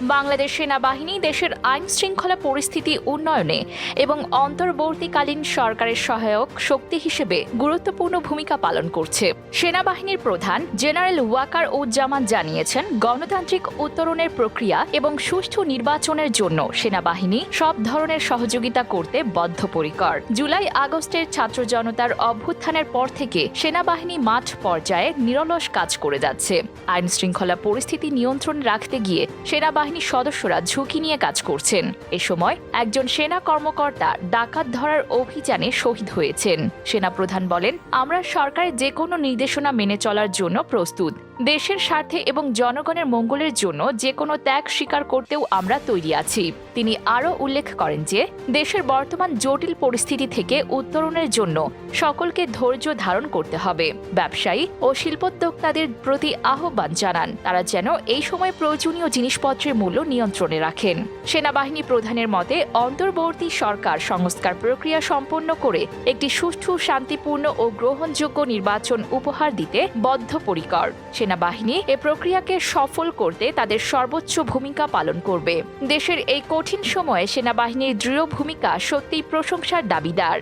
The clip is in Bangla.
বাংলাদেশ সেনাবাহিনী দেশের আইন শৃঙ্খলা পরিস্থিতি উন্নয়নে এবং অন্তর্বর্তীকালীন সরকারের সহায়ক শক্তি হিসেবে গুরুত্বপূর্ণ ভূমিকা পালন করছে। সেনাবাহিনীর প্রধান জেনারেল ওয়াকার উজ্জামান জানিয়েছেন, গণতান্ত্রিক উত্তরণের প্রক্রিয়া এবং সুষ্ঠু নির্বাচনের জন্য সেনাবাহিনী সব ধরনের সহযোগিতা করতে বদ্ধপরিকর। জুলাই আগস্টের ছাত্র জনতার অভ্যুত্থানের পর থেকে সেনাবাহিনী মাঠ পর্যায়ে নিরলস কাজ করে যাচ্ছে। আইন শৃঙ্খলা পরিস্থিতি নিয়ন্ত্রণে রাখতে গিয়ে সেনাবাহিনীর সদস্যরা ঝুঁকি নিয়ে কাজ করছেন। এ সময় একজন সেনা কর্মকর্তা ডাকাত ধরার অভিযানে শহীদ হয়েছেন। সেনাপ্রধান বলেন, আমরা সরকারের যে কোনো নির্দেশনা মেনে চলার জন্য প্রস্তুত। দেশের স্বার্থে এবং জনগণের মঙ্গলের জন্য যে কোনো ত্যাগ স্বীকার করতেও আমরা তৈরি আছি। তিনি আরও উল্লেখ করেন যে, দেশের বর্তমান জটিল পরিস্থিতি থেকে উত্তরণের জন্য সকলকে ধৈর্য ধারণ করতে হবে। ব্যবসায়ী ও শিল্পোদ্যোক্তাদের প্রতি আহ্বান জানান, তারা যেন এই সময় প্রয়োজনীয় জিনিসপত্রের মূল্য নিয়ন্ত্রণে রাখেন। সেনাবাহিনী প্রধানের মতে, অন্তর্বর্তী সরকার সংস্কার প্রক্রিয়া সম্পন্ন করে একটি সুষ্ঠু, শান্তিপূর্ণ ও গ্রহণযোগ্য নির্বাচন উপহার দিতে বদ্ধপরিকর। সেনাবাহিনী এ প্রক্রিয়াকে সফল করতে তাদের সর্বোচ্চ ভূমিকা পালন করবে। দেশের এই কঠিন সময়ে সেনাবাহিনীর দৃঢ় ভূমিকা সত্যিই প্রশংসার দাবিদার।